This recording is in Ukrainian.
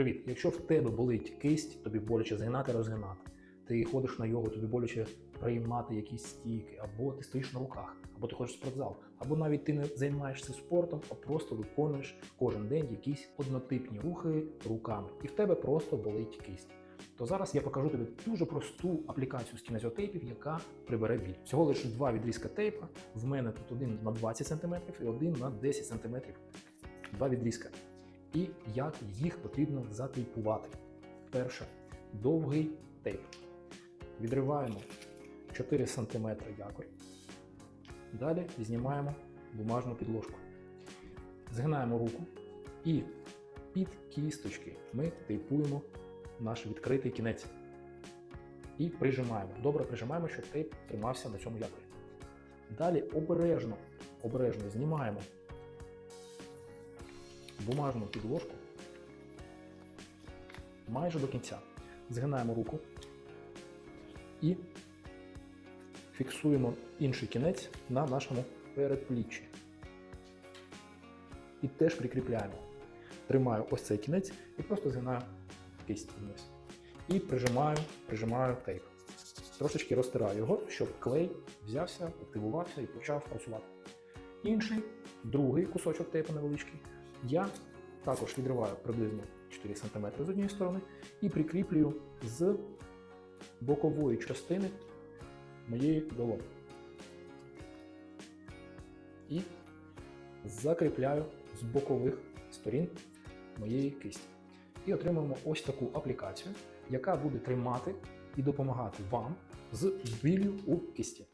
Привіт! Якщо в тебе болить кисть, тобі боляче згинати, розгинати, ти ходиш на йогу, тобі боляче приймати якісь стійки, або ти стоїш на руках, або ти ходиш в спортзал, або навіть ти не займаєшся спортом, а просто виконуєш кожен день якісь однотипні рухи руками, і в тебе просто болить кисть. То зараз я покажу тобі дуже просту аплікацію з кінезіотейпів, яка прибере біль. Всього лише два відрізка тейпа. В мене тут один на 20 см і один на 10 см. Два відрізка і як їх потрібно затейпувати. Перше довгий тейп. Відриваємо 4 см якорь. Далі знімаємо бумажну підложку. Згинаємо руку і під кісточки ми тейпуємо наш відкритий кінець. І прижимаємо. Добре прижимаємо, щоб тейп тримався на цьому якорі. Далі обережно, обережно знімаємо бумажну підложку майже до кінця. Згинаємо руку і фіксуємо інший кінець на нашому передпліччі. І теж прикріпляємо. Тримаю ось цей кінець і просто згинаю кисть вниз. І прижимаю, прижимаю тейп. Трошечки розтираю його, щоб клей взявся, активувався і почав працювати. Інший, другий кусочок тейпу невеличкий, я також відриваю приблизно 4 см з однієї сторони і прикріплюю з бокової частини моєї долоні. І закріпляю з бокових сторін моєї кисті. І отримуємо ось таку аплікацію, яка буде тримати і допомагати вам з біллю у кисті.